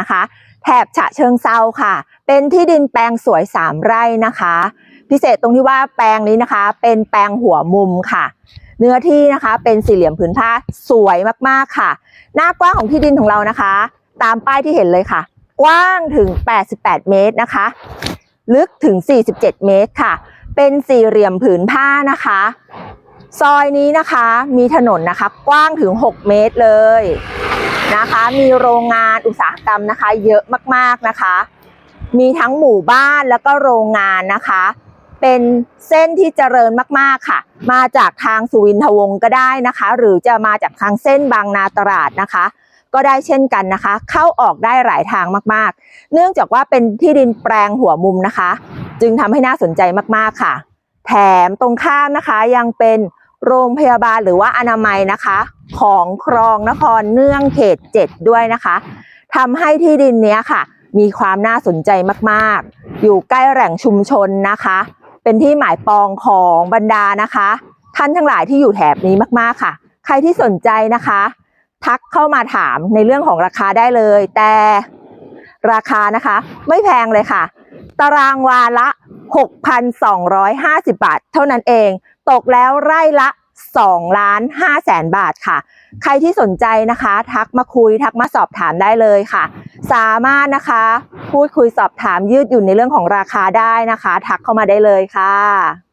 นะคะ แถบฉะเชิงเซาค่ะ เป็นที่ดินแปลงสวย 3 ไร่นะคะ พิเศษตรงที่ว่าแปลงนี้นะคะ เป็นแปลงหัวมุมค่ะ เนื้อที่นะคะเป็นสี่เหลี่ยมผืนผ้าสวยมากๆค่ะ หน้ากว้างของที่ดินของเรานะคะ ตามป้ายที่เห็นเลยค่ะ กว้างถึง 88 เมตรนะคะ ลึกถึง 47 เมตรค่ะ เป็นสี่เหลี่ยมผืนผ้านะคะซอยนี้นะคะมีถนนนะคะกว้างถึง 6 เมตรเลย นะคะ มีโรงงานอุตสาหกรรมนะคะ เยอะมากๆนะคะ มีทั้งหมู่บ้านแล้วก็โรงงานนะคะ เป็นเส้นที่เจริญมากๆค่ะ มาจากทางสุวินทวงศ์ก็ได้นะคะ หรือจะมาจากทางเส้นบางนาตราดนะคะ ก็ได้เช่นกันนะคะ เข้าออกได้หลายทางมากๆ เนื่องจากว่าเป็นที่ดินแปลงหัวมุมนะคะ จึงทำให้น่าสนใจมากๆค่ะ แถมตรงข้ามนะคะยังเป็นโรงพยาบาลหรือว่าอนามัยนะคะ ของครองนครเนื่องเขต 7 ด้วยนะคะทำให้ที่ดินเนี้ยค่ะ มีความน่าสนใจมากๆ อยู่ใกล้แหล่งชุมชนนะคะ เป็นที่หมายปองของบรรดานะคะ ท่านทั้งหลายที่อยู่แถบนี้มากๆค่ะ ใครที่สนใจนะคะ ทักเข้ามาถามในเรื่องของราคาได้เลย แต่ราคานะคะ ไม่แพงเลยค่ะ ตารางวาละ 6,250 บาท เท่านั้นเอง ตกแล้วไร่ละ 2ล้าน5แสนบาทค่ะ ใครที่สนใจนะคะ ทักมาคุยทักมาสอบถามได้เลยค่ะ สามารถนะคะ พูดคุยสอบถามยืดหยุ่นในเรื่องของราคาได้นะคะ ทักเข้ามาได้เลยค่ะ